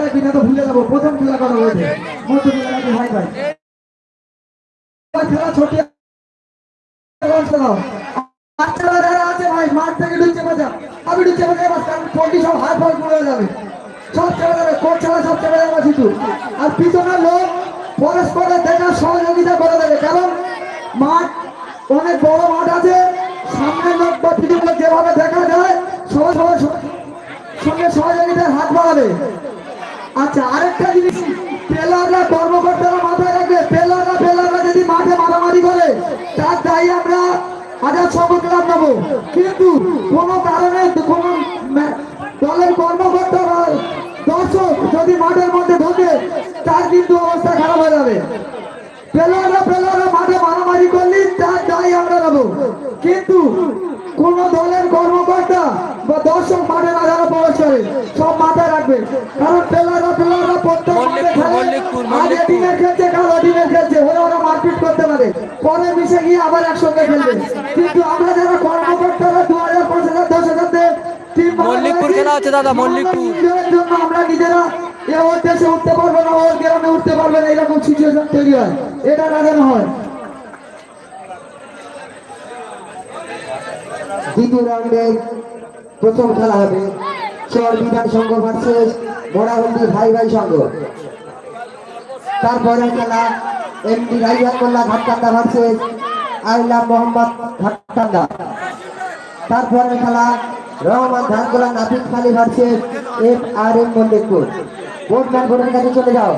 রাখবি না ভুলে যাব। প্রথম খেলা করা হয়েছে মতো খেলা ভাই ভাই খেলা ছোটি থেকে সব হাত যাবে। সব সব ছেড়ে যাবে কিন্তু আর পিছনের লোক পরস্পরের দেখা সহযোগিতা করে দেবে। কারণ মাঠ, অনেক বড় মাঠ আছে। সামনের লোক বা যেভাবে দেখা যায়, সবাই সবাই হাত বাড়াবে। আচ্ছা আরেকটা জিনিস পেলাররা কর্মকর্তারা মাথায় রাখবে। পেলাররা পেলাররা যদি মাঠে মারামারি করে, তার দায়ী আমরা আজাদ সংগঠন নেব কিন্তু কোনো কারণে কোনো দলের কর্মকর্তা দর্শক যদি মাঠের মধ্যে ঢোকে, তার কিন্তু অবস্থা খারাপ হয়ে যাবে। পেলাররা পেলাররা মাঠে মারামারি করলে তার দায়ী আমরা নেব। কিন্তু কোন দলের কর্মকর্তা বা দর্শক মাঠে না যারা প্রবেশ করে সব মাথায় রাখবে কারণ পেলাররা পেলাররা প্রত্যেক মল্লিকপুর। এটিমের খেলছে কাল ওটিমের খেলছে ওরা ওরা মারপিট করতে পারে পরে মিশে গিয়ে আবার একসঙ্গে খেলবে কিন্তু আমরা যারা কর্মকর্তারা দু হাজার পাঁচ হাজার দশ হাজার মল্লিকপুর খেলা হচ্ছে দাদা, মল্লিকপুর। আমরা নিজেরা এ ওর দেশে উঠতে পারব না ওর গ্রামে উঠতে পারবে না এরকম সিচুয়েশন তৈরি হয় এটা লাগানো হয় দ্বিতীয় রাউন্ডে প্রথম খেলা হবে চর বিধান সংঘ ভার্সেস মোড়াহল্লি ভাই ভাই সংঘ। তারপরে খেলা এমডি রাইয়াকুল্লাহ ঘাটকান্দা ভার্সেস আইলা মোহাম্মদ ঘাটকান্দা। তারপরে খেলা রহমান ধানগোলা নাফিদ খালি versus F R M Mallikpur বোর্ডম্যান বোর্ডের কাছে চলে যাও।